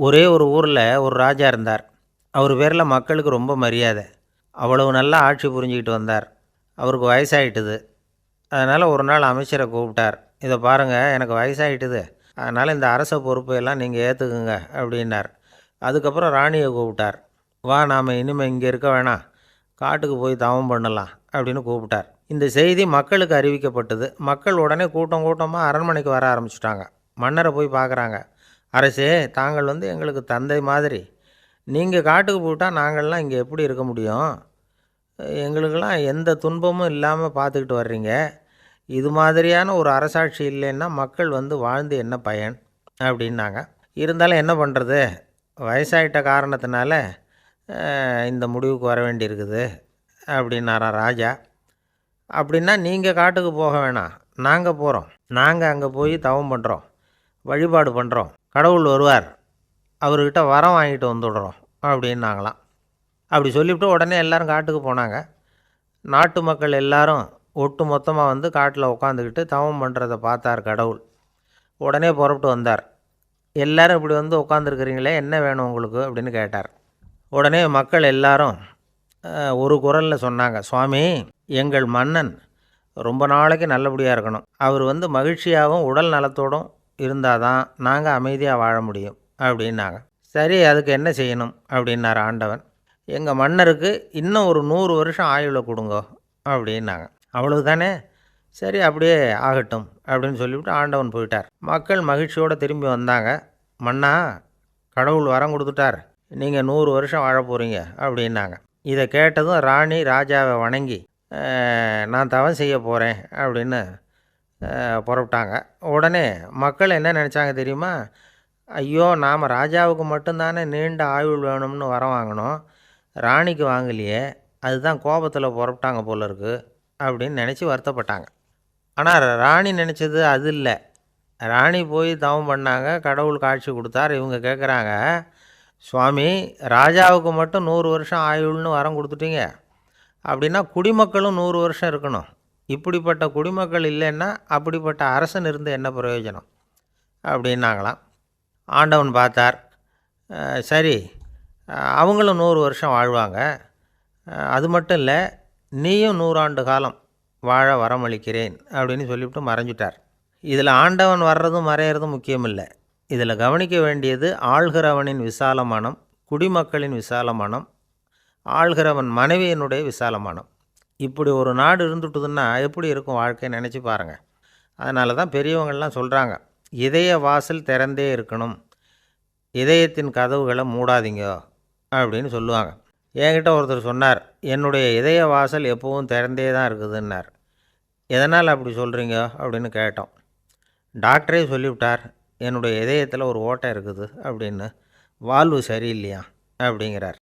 ஒரே ஒரு ஊரில் ஒரு ராஜா இருந்தார். அவர் பேரில் மக்களுக்கு ரொம்ப மரியாதை. அவ்வளவு நல்லா ஆட்சி புரிஞ்சுக்கிட்டு வந்தார். அவருக்கு வயசாயிட்டுது. அதனால் ஒரு நாள் அமைச்சரை கூப்பிட்டார். இதை பாருங்கள் எனக்கு வயசாயிட்டுது. அதனால் இந்த அரச பொறுப்பையெல்லாம் நீங்கள் ஏற்றுக்குங்க அப்படின்னார். அதுக்கப்புறம் ராணியை கூப்பிட்டார். வா நாம் இனிமேல் இங்கே இருக்க வேணாம் காட்டுக்கு போய் தவம் பண்ணலாம் அப்படின்னு கூப்பிட்டார். இந்த செய்தி மக்களுக்கு அறிவிக்கப்பட்டது. மக்கள் உடனே கூட்டம் கூட்டமாக அரண்மனைக்கு வர ஆரம்பிச்சிட்டாங்க. மன்னரை போய் பார்க்குறாங்க அரசே தாங்கள் வந்து எங்களுக்கு தந்தை மாதிரி. நீங்கள் காட்டுக்கு போட்டால் நாங்கள்லாம் இங்கே எப்படி இருக்க முடியும்? எங்களுக்கெல்லாம் எந்த துன்பமும் இல்லாமல் பார்த்துக்கிட்டு வர்றீங்க. இது மாதிரியான ஒரு அரசாட்சி இல்லைன்னா மக்கள் வந்து வாழ்ந்து என்ன பயன்? அப்படின்னாங்க. இருந்தாலும் என்ன பண்ணுறது வயசாயிட்ட காரணத்தினால இந்த முடிவுக்கு வர வேண்டியிருக்குது அப்படின்னாரா ராஜா. அப்படின்னா நீங்கள் காட்டுக்கு போக வேணாம். நாங்கள் போகிறோம் நாங்கள் அங்கே போய் தவம் பண்ணுறோம் வழிபாடு பண்ணுறோம் கடவுள் வருவார். அவர்கிட்ட வரம் வாங்கிட்டு வந்துடுறோம் அப்படின்னாங்களாம். அப்படி சொல்லிவிட்டு உடனே எல்லோரும் காட்டுக்கு போனாங்க. நாட்டு மக்கள் எல்லாரும் ஒட்டு மொத்தமாக வந்து காட்டில் உட்காந்துக்கிட்டு தவம் பண்ணுறதை பார்த்தார் கடவுள். உடனே புறப்பட்டு வந்தார். எல்லோரும் இப்படி வந்து உட்காந்துருக்குறீங்களே என்ன வேணும் உங்களுக்கு? அப்படின்னு கேட்டார். உடனே மக்கள் எல்லாரும் ஒரு குரலில் சொன்னாங்க சுவாமி எங்கள் மன்னன் ரொம்ப நாளைக்கு நல்லபடியாக இருக்கணும். அவர் வந்து மகிழ்ச்சியாகவும் உடல் நலத்தோடும் இருந்தால் தான் நாங்கள் அமைதியாக வாழ முடியும் அப்படின்னாங்க. சரி அதுக்கு என்ன செய்யணும்? அப்படின்னார் ஆண்டவன். எங்கள் மன்னருக்கு இன்னும் ஒரு நூறு வருஷம் ஆயுளை கொடுங்க அப்படின்னாங்க. அவ்வளவுதானே? சரி அப்படியே ஆகட்டும் அப்படின்னு சொல்லிவிட்டு ஆண்டவன் போயிட்டார். மக்கள் மகிழ்ச்சியோடு திரும்பி வந்தாங்க. மன்னா கடவுள் வரம் கொடுத்துட்டார். நீங்கள் நூறு வருஷம் வாழ போகிறீங்க அப்படின்னாங்க. இதை கேட்டதும் ராணி ராஜாவை வணங்கி நான் தவம் செய்ய போகிறேன் அப்படின்னு புறப்பட்டாங்க. உடனே மக்கள் என்ன நினச்சாங்க தெரியுமா? ஐயோ நாம் ராஜாவுக்கு மட்டும்தானே நீண்ட ஆயுள் வேணும்னு வரம் வாங்கினோம். ராணிக்கு வாங்கலையே. அதுதான் கோபத்தில் புறப்பட்டாங்க போல இருக்கு அப்படின்னு நினச்சி வருத்தப்பட்டாங்க. ஆனால் ராணி நினச்சது அது இல்லை. ராணி போய் தவம் பண்ணாங்க. கடவுள் காட்சி கொடுத்தார். இவங்க கேட்குறாங்க சுவாமி ராஜாவுக்கு மட்டும் நூறு வருஷம் ஆயுள்னு வரம் கொடுத்துட்டீங்க. அப்படின்னா குடிமக்களும் நூறு வருஷம் இருக்கணும். இப்படிப்பட்ட குடிமக்கள் இல்லைன்னா அப்படிப்பட்ட அரசன் இருந்து என்ன பிரயோஜனம்? அப்படின்னாங்களாம். ஆண்டவன் பார்த்தார் சரி அவங்களும் நூறு வருஷம் வாழ்வாங்க. அது மட்டும் இல்லை நீயும் நூறாண்டு காலம் வாழ வரமளிக்கிறேன் அப்படின்னு சொல்லிவிட்டு மறைஞ்சிட்டார். இதில் ஆண்டவன் வர்றதும் மறையிறதும் முக்கியம் இல்லை இதில் கவனிக்க வேண்டியது ஆள்கிறவனின் விசால மனம் குடிமக்களின் விசால மனம் ஆள்கிறவன் மனைவியினுடைய விசால மனம் இப்படி ஒரு நாடு இருந்துட்டுதுன்னா எப்படி இருக்கும் வாழ்க்கையை நினச்சி பாருங்கள் அதனால தான் பெரியவங்கள்லாம் சொல்கிறாங்க இதய வாசல் திறந்தே இருக்கணும். இதயத்தின் கதவுகளை மூடாதீங்க அப்படின்னு சொல்லுவாங்க. என்கிட்ட ஒருத்தர் சொன்னார் என்னுடைய இதய வாசல் எப்போவும் திறந்தே தான் இருக்குதுன்னார். எதனால் அப்படி சொல்கிறீங்க அப்படின்னு கேட்டோம். டாக்டரே சொல்லிவிட்டார் என்னுடைய இதயத்தில் ஒரு ஓட்டை இருக்குது அப்படின்னு. வாழ்வு சரியில்லையா? அப்படிங்கிறார்.